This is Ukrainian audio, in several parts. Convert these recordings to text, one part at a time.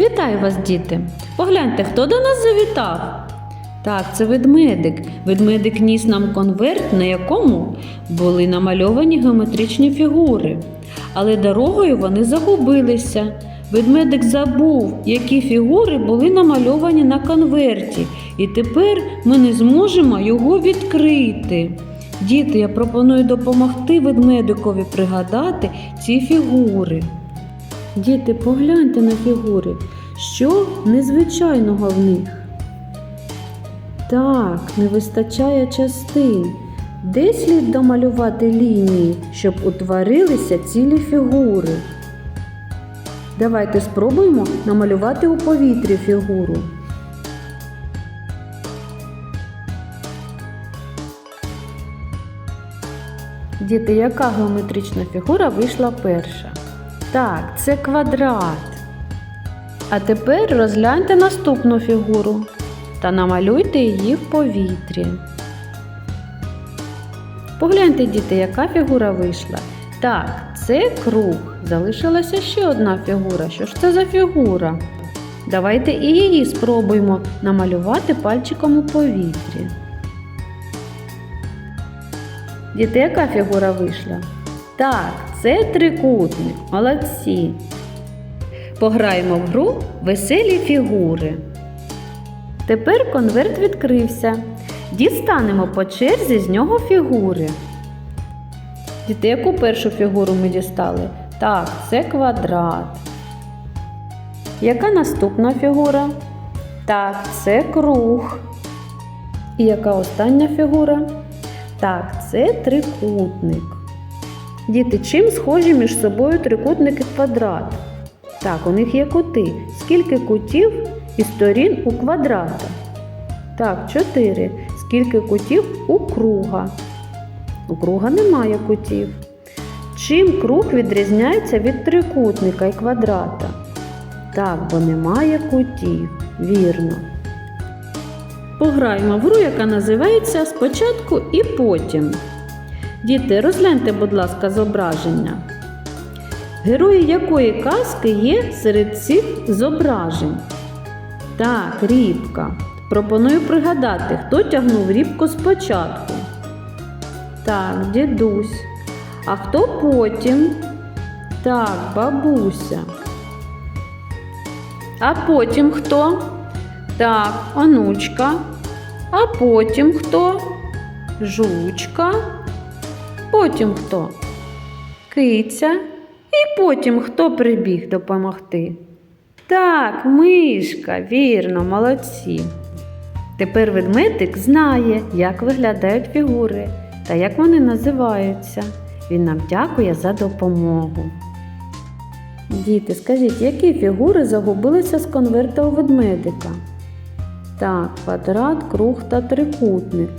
Вітаю вас, діти! Погляньте, хто до нас завітав? Так, це ведмедик. Ведмедик ніс нам конверт, на якому були намальовані геометричні фігури. Але дорогою вони загубилися. Ведмедик забув, які фігури були намальовані на конверті, і тепер ми не зможемо його відкрити. Діти, я пропоную допомогти ведмедикові пригадати ці фігури. Діти, погляньте на фігури, що незвичайного в них. Так, не вистачає частин. Де слід домалювати лінії, щоб утворилися цілі фігури? Давайте спробуємо намалювати у повітрі фігуру. Діти, яка геометрична фігура вийшла перша? Так, це квадрат. А тепер розгляньте наступну фігуру та намалюйте її в повітрі. Погляньте, діти, яка фігура вийшла. Так, це круг. Залишилася ще одна фігура. Що ж це за фігура? Давайте і її спробуємо намалювати пальчиком у повітрі. Діти, яка фігура вийшла? Так, це трикутник. Молодці. Пограємо в гру веселі фігури. Тепер конверт відкрився. Дістанемо по черзі з нього фігури. Діти, яку першу фігуру ми дістали? Так, це квадрат. Яка наступна фігура? Так, це круг. І яка остання фігура? Так, це трикутник. Діти, чим схожі між собою трикутник і квадрат? Так, у них є кути. Скільки кутів і сторін у квадрата? Так, чотири. Скільки кутів у круга? У круга немає кутів. Чим круг відрізняється від трикутника і квадрата? Так, бо немає кутів. Вірно. Пограємо в гру, яка називається Спочатку і потім. Діти, розгляньте, будь ласка, зображення. Герої якої казки є серед цих зображень? Так, рібка. Пропоную пригадати, хто тягнув рібку спочатку. Так, дідусь. А хто потім? Так, бабуся. А потім хто? Так, онучка. А потім хто? Жучка. Потім хто? Киця. І потім хто прибіг допомогти? Так, мишка, вірно, молодці. Тепер ведмедик знає, як виглядають фігури та як вони називаються. Він нам дякує за допомогу. Діти, скажіть, які фігури загубилися з конверта у ведмедика? Так, квадрат, круг та трикутник.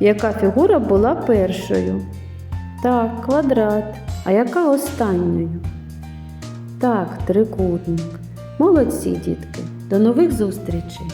Яка фігура була першою? Так, квадрат. А яка останньою? Так, трикутник. Молодці, дітки. До нових зустрічей!